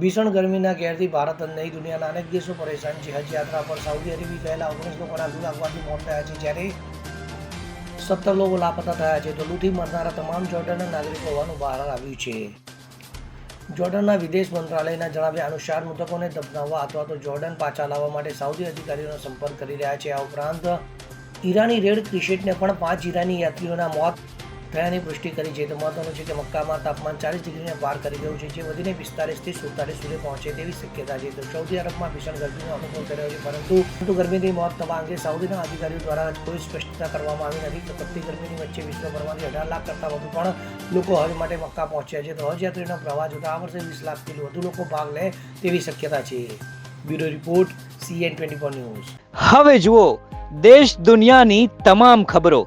ભીષણ ગરમીના ઘેરથી ભારત અને નહીં દુનિયાના અનેક દેશો પરેશાન છે. હજ યાત્રા પર સાઉદી અરેબી ગયેલા ઓગણીસ લોકોના લૂ લાગવાથી મોત થયા છે. જ્યારે સત્તર લોકો લાપતા થયા છે, તો લૂંટી મરનારા તમામ જોર્ડનના નાગરિકો હોવાનું બહાર આવ્યું છે. જોર્ડનના વિદેશ મંત્રાલયના જણાવ્યા અનુસાર, મૃતકોને દફનાવવા અથવા તો જોર્ડન પાછા લાવવા માટે સાઉદી અધિકારીઓનો સંપર્ક કરી રહ્યા છે. આ ઉપરાંત, ઈરાની રેડ ક્રિકેટને પણ પાંચ ઈરાની યાત્રીઓના મોત થયાની પુષ્ટિ કરી છે. તો મહત્વનું છે કે મક્કામાં તાપમાન ચાલીસ ડિગ્રીને પાર કરી ગયું છે. જે વધીને પિસ્તાલીસથી સુડતાલીસ સુધી પહોંચે તેવી શક્યતા છે. તો સૌદી અરબમાં ભીષણ ગરમીનો અનુભવ થઈ છે. પરંતુ પરંતુ ગરમીથી મોત થવા અંગે સાઉદીના અધિકારીઓ દ્વારા કોઈ સ્પષ્ટતા કરવામાં આવી નથી. તો તપતી ગરમીની વચ્ચે વિશ્વભરમાંથી અઢાર લાખ કરતાં વધુ પણ લોકો હજ માટે મક્કા પહોંચ્યા છે. તો હજયાત્રીનો પ્રવાહ જોતા આ વર્ષે વીસ લાખથી વધુ લોકો ભાગ લે તેવી શક્યતા છે. Bureau report CN twenty four news. હવે જુઓ, દેશ દુનિયાની તમામ ખબરો.